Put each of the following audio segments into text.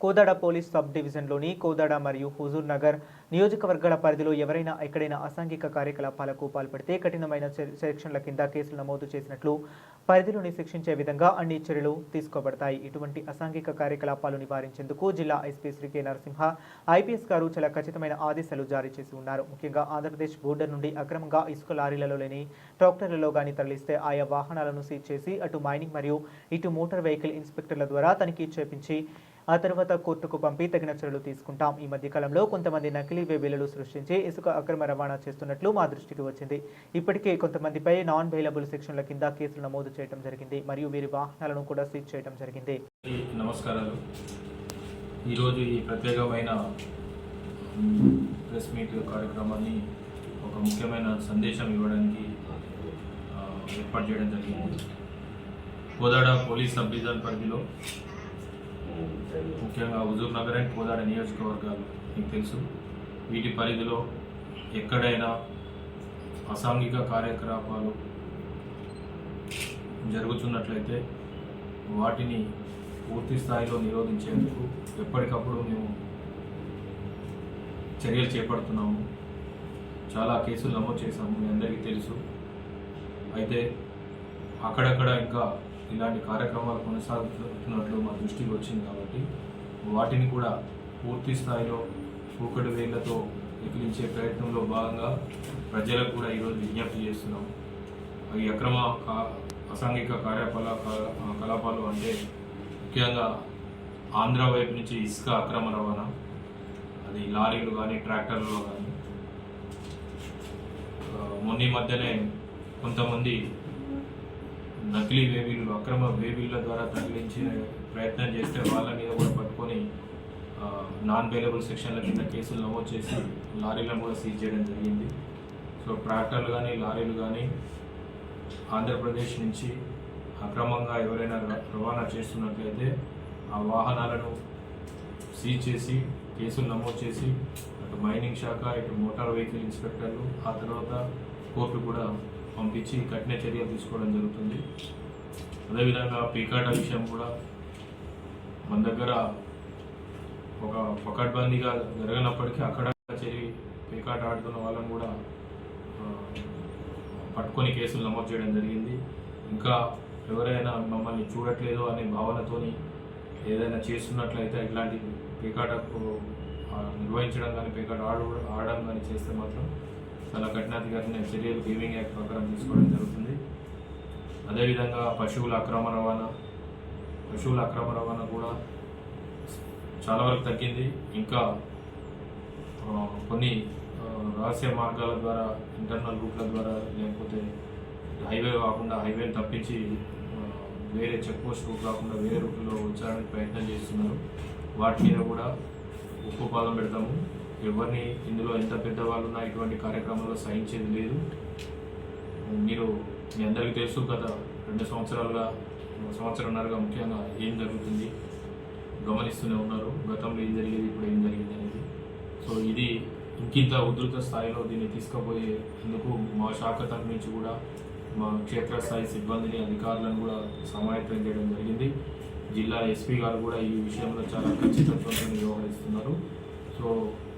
Kodad police sub డివిజన్లోని కోదాడ మరియు హుజూర్ నగర్ నియోజకవర్గాల పరిధిలో ఎవరైనా ఎక్కడైనా అసాంఘిక కార్యకలాపాలకు పాల్పడితే కఠినమైన చే- సెక్షన్ల కింద కేసులు నమోదు చేసినట్లు పరిధిలోని శిక్షించే విధంగా అన్ని చర్యలు తీసుకోబడతాయి. ఇటువంటి అసాంఘిక కార్యకలాపాలు నివారించేందుకు జిల్లా SP Shri K Narasimha IPS గారు చాలా ఖచ్చితమైన ఆదేశాలు జారీ చేసి ఉన్నారు. ముఖ్యంగా ఆంధ్రప్రదేశ్ బోర్డర్ నుండి అక్రమంగా ఇసుక లారీలలో లేని ట్రాక్టర్లలో గాని తరలిస్తే ఆయా వాహనాలను సీజ్ చేసి అటు మైనింగ్ మరియు ఇటు మోటార్ వెహికల్ ఇన్స్పెక్టర్ల ద్వారా తనిఖీ చేపించి ఆ తర్వాత కోర్టుకు పంపి తగిన చర్యలు తీసుకుంటాం. ఈ మధ్య కాలంలో కొంతమంది నకిలీ వేబిలలు సృష్టించి ఇసుక అక్రమ రవాణా చేస్తున్నట్లు మా దృష్టికి వచ్చింది. ఇప్పటికే కొంతమందిపై నాన్ బెయిలబుల్ సెక్షన్ల కింద కేసులు నమోదు చేయడం జరిగింది మరియు వీరి వాహనాలను కూడా సీజ్ చేయడం జరిగింది. నమస్కారాలు. ఈరోజు ఈ ప్రత్యేకమైన ప్రెస్ మీట్ కార్యక్రమాన్ని ఒక ముఖ్యమైన సందేశం ఇవ్వడానికి ఏర్పాటు చేయడం జరిగింది. కోదాడ పోలీస్ సబ్ డివిజన్ పరిధిలో ముఖ్యంగా హుజూర్ నగర్ అండ్ కోదాడ నియోజకవర్గాలు మీకు తెలుసు. వీటి పరిధిలో ఎక్కడైనా అసాంఘిక కార్యకలాపాలు జరుగుతున్నట్లయితే వాటిని పూర్తి స్థాయిలో నిరోధించేందుకు ఎప్పటికప్పుడు మేము చర్యలు చేపడుతున్నాము. చాలా కేసులు నమోదు చేశాము మీ అందరికీ తెలుసు. అయితే అక్కడక్కడ ఇంకా ఇలాంటి కార్యక్రమాలు కొనసాగుతున్నట్లు మా దృష్టికి వచ్చింది కాబట్టి వాటిని కూడా పూర్తి స్థాయిలో కూకటి వేళ్ళతో ఎకిలించే ప్రయత్నంలో భాగంగా ప్రజలకు కూడా ఈరోజు విజ్ఞప్తి చేస్తున్నాం. అవి అక్రమ అసాంఘిక కార్యకలా కలాపాలు అంటే ముఖ్యంగా ఆంధ్ర వైపు నుంచి ఇసుక అక్రమ రవాణా అది లారీలు కానీ ట్రాక్టర్లు కానీ మొన్న మధ్యనే కొంతమంది నకిలీ వేబీలు అక్రమ వేబీల ద్వారా తరలించే ప్రయత్నం చేస్తే వాళ్ళ మీద కూడా పట్టుకొని నాన్ బెయిలబుల్ సెక్షన్ల కింద కేసులు నమోదు చేసి లారీలను కూడా సీజ్ చేయడం జరిగింది. సో ట్రాక్టర్లు కానీ లారీలు కానీ ఆంధ్రప్రదేశ్ నుంచి అక్రమంగా ఎవరైనా ర- రవాణా చేస్తున్నట్లయితే ఆ వాహనాలను సీజ్ చేసి కేసులు నమోదు చేసి అటు మైనింగ్ శాఖ ఇటు మోటార్ వెహికల్ ఇన్స్పెక్టర్లు ఆ తర్వాత కోర్టు కూడా పంపించి కఠిన చర్యలు తీసుకోవడం జరుగుతుంది. అదేవిధంగా పీకాట విషయం కూడా మన దగ్గర ఒక పకడ్బందీగా జరగనప్పటికీ అక్కడ చేరి పీకాట ఆడుతున్న వాళ్ళని కూడా పట్టుకొని కేసులు నమోదు చేయడం జరిగింది. ఇంకా ఎవరైనా మమ్మల్ని చూడట్లేదు అనే భావనతోని ఏదైనా చేస్తున్నట్లయితే ఇట్లాంటి పేకాటకు నిర్వహించడం కానీ పేకాట ఆడు ఆడడం కానీ చేస్తే మాత్రం చాలా కఠినాధికారిని చర్యలు గేమింగ్ యాక్ట్ ప్రకారం తీసుకోవడం జరుగుతుంది. అదేవిధంగా పశువుల అక్రమ రవాణా పశువుల అక్రమ రవాణా కూడా చాలా వరకు తగ్గింది. ఇంకా కొన్ని రహస్య మార్గాల ద్వారా ఇంటర్నల్ రూట్ల ద్వారా లేకపోతే హైవే కాకుండా హైవేని తప్పించి వేరే చెక్ పోస్ట్ రూట్ కాకుండా వేరే రూట్లో ఉంచడానికి ప్రయత్నం చేస్తున్నారు. వాటి మీద కూడా ఉప్పు పాదం పెడతాము. ఎవరిని ఇందులో ఎంత పెద్దవాళ్ళు ఉన్నా ఇటువంటి కార్యక్రమంలో సహించేది లేదు. మీరు మీ అందరికీ తెలుసు గత రెండు సంవత్సరాలుగా సంవత్సరంన్నరగా ముఖ్యంగా ఏం జరుగుతుంది? గమనిస్తూనే ఉన్నారు. గతంలో ఏం జరిగేది ఇప్పుడు ఏం జరిగింది అనేది. సో ఇది ఇంకింత ఉధృత స్థాయిలో దీన్ని తీసుకుపోయే ఎందుకు మా శాఖ తరఫు నుంచి కూడా మా క్షేత్రస్థాయి సిబ్బందిని అధికారులను కూడా సమాయత్తం చేయడం జరిగింది. జిల్లా ఎస్పీ గారు కూడా ఈ విషయంలో చాలా ఖచ్చితత్వంతో వ్యవహరిస్తున్నారు సో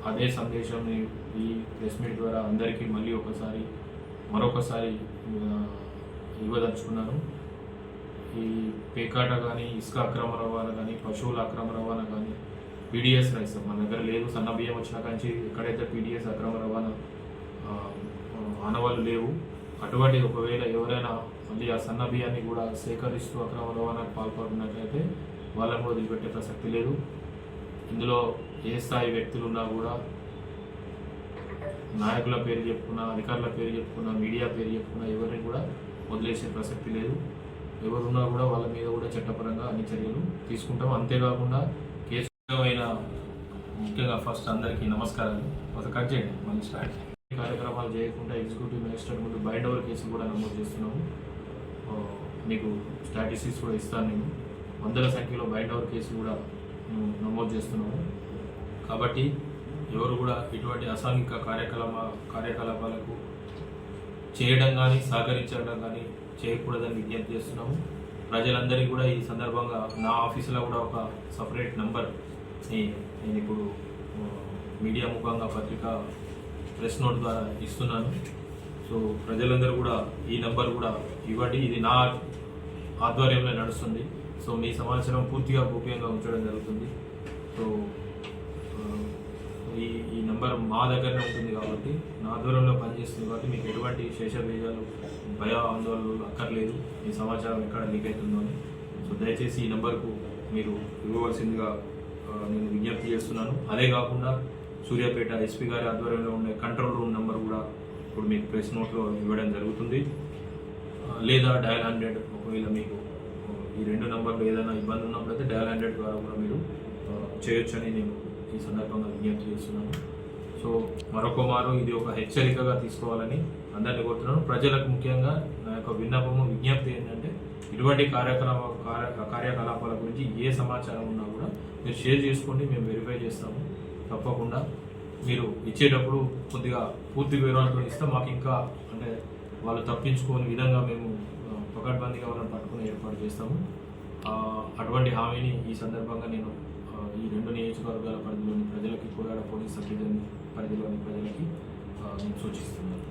అదే సందేశాన్ని ఈ ప్రెస్ మీట్ ద్వారా అందరికీ మళ్ళీ ఒకసారి మరొకసారి ఇవ్వదలుచుకున్నాను. ఈ పేకాట కానీ ఇసుక అక్రమ రవాణా కానీ పశువుల అక్రమ రవాణా కానీ పీడిఎస్ రైస్ మన దగ్గర లేదు. సన్న బియ్యం వచ్చిన కాంచి ఎక్కడైతే పీడిఎస్ అక్రమ రవాణా ఆనవాళ్ళు లేవు అటువంటి ఒకవేళ ఎవరైనా మళ్ళీ ఆ సన్న బియ్యాన్ని కూడా సేకరిస్తూ అక్రమ రవాణాకు పాల్పడినట్లయితే వాళ్ళని కూడా వదిలిపెట్టే ప్రసక్తి లేదు. ఇందులో ఏ స్థాయి వ్యక్తులు ఉన్నా కూడా నాయకుల పేరు చెప్పుకున్నా అధికారుల పేరు చెప్పుకున్నా మీడియా పేరు చెప్పుకున్నా ఎవరిని కూడా వదిలేసే ప్రసక్తి లేదు. ఎవరున్నా కూడా వాళ్ళ మీద కూడా చట్టపరంగా అన్ని చర్యలు తీసుకుంటాం. అంతేకాకుండా కేసుమైన ముఖ్యంగా ఫస్ట్ అందరికీ నమస్కారాలు. ఒక కట్ చేయండి మళ్ళీ స్టార్ట్. కార్యక్రమాలు చేయకుండా ఎగ్జిక్యూటివ్ మేజిస్ట్రేట్ ముందు బైండ్ ఓవర్ కేసులు కూడా నమోదు చేస్తున్నాము. మీకు స్టాటిస్టిక్స్ కూడా ఇస్తాను నేను. వందల సంఖ్యలో బైండ్ ఓవర్ కేసులు కూడా నమోదు చేస్తున్నాము. కాబట్టి ఎవరు కూడా ఇటువంటి అసాంఘిక కార్యకలాప కార్యకలాపాలకు చేయడం కానీ సహకరించడం కానీ చేయకూడదని విజ్ఞప్తి చేస్తున్నాము. ప్రజలందరికీ కూడా ఈ సందర్భంగా నా ఆఫీసులో కూడా ఒక సపరేట్ నంబర్ని నేను ఇప్పుడు మీడియా ముఖంగా పత్రిక ప్రెస్ నోట్ ద్వారా ఇస్తున్నాను. సో ప్రజలందరూ కూడా ఈ నంబర్ కూడా ఇవ్వండి. ఇది నా ఆధ్వర్యంలో నడుస్తుంది. సో మీ సమాచారం పూర్తిగా గోప్యంగా ఉంచడం జరుగుతుంది. సో ఈ ఈ నెంబర్ మా దగ్గరనే ఉంటుంది కాబట్టి నా ఆధ్వర్యంలో పనిచేస్తుంది కాబట్టి మీకు ఎటువంటి శేషబీజాలు భయ ఆందోళనలు అక్కర్లేదు. ఈ సమాచారం ఎక్కడ లీక్ అవుతుందో అని. సో దయచేసి ఈ నెంబర్కు మీరు ఇవ్వవలసిందిగా నేను విజ్ఞప్తి చేస్తున్నాను. అదే కాకుండా సూర్యాపేట ఎస్పీ గారి ఆధ్వర్యంలో ఉండే కంట్రోల్ రూమ్ నెంబర్ కూడా ఇప్పుడు మీకు ప్రెస్ నోట్లో ఇవ్వడం జరుగుతుంది. లేదా డయల్ హండ్రెడ్ ఒకవేళ మీకు ఈ రెండు నెంబర్లు ఏదైనా ఇబ్బంది ఉన్నప్పుడైతే డయల్ హండ్రెడ్ ద్వారా కూడా మీరు చేయొచ్చని నేను ఈ సందర్భంగా విజ్ఞప్తి చేస్తున్నాను. సో మరొక మారు ఇది ఒక హెచ్చరికగా తీసుకోవాలని అందరినీ కోరుతున్నాను. ప్రజలకు ముఖ్యంగా నా యొక్క విన్నపము విజ్ఞప్తి ఏంటంటే ఇటువంటి కార్యక్రమ కార్యకలాపాల గురించి ఏ సమాచారం ఉన్నా కూడా మీరు షేర్ చేసుకోండి మేము వెరిఫై చేస్తాము. తప్పకుండా మీరు ఇచ్చేటప్పుడు కొద్దిగా పూర్తి వివరాలతో ఇస్తే. మాకు ఇంకా అంటే వాళ్ళు తప్పించుకోని విధంగా మేము పకడ్బందీగా వాళ్ళని పట్టుకుని ఏర్పాటు చేస్తాము. అటువంటి హామీని ఈ సందర్భంగా నేను ఈ రెండు నియోజకవర్గాల పరిధిలోని ప్రజలకి కోరాడ పోలీస్ సభ్యులని పరిధిలోని ప్రజలకి నేను సూచిస్తున్నాను.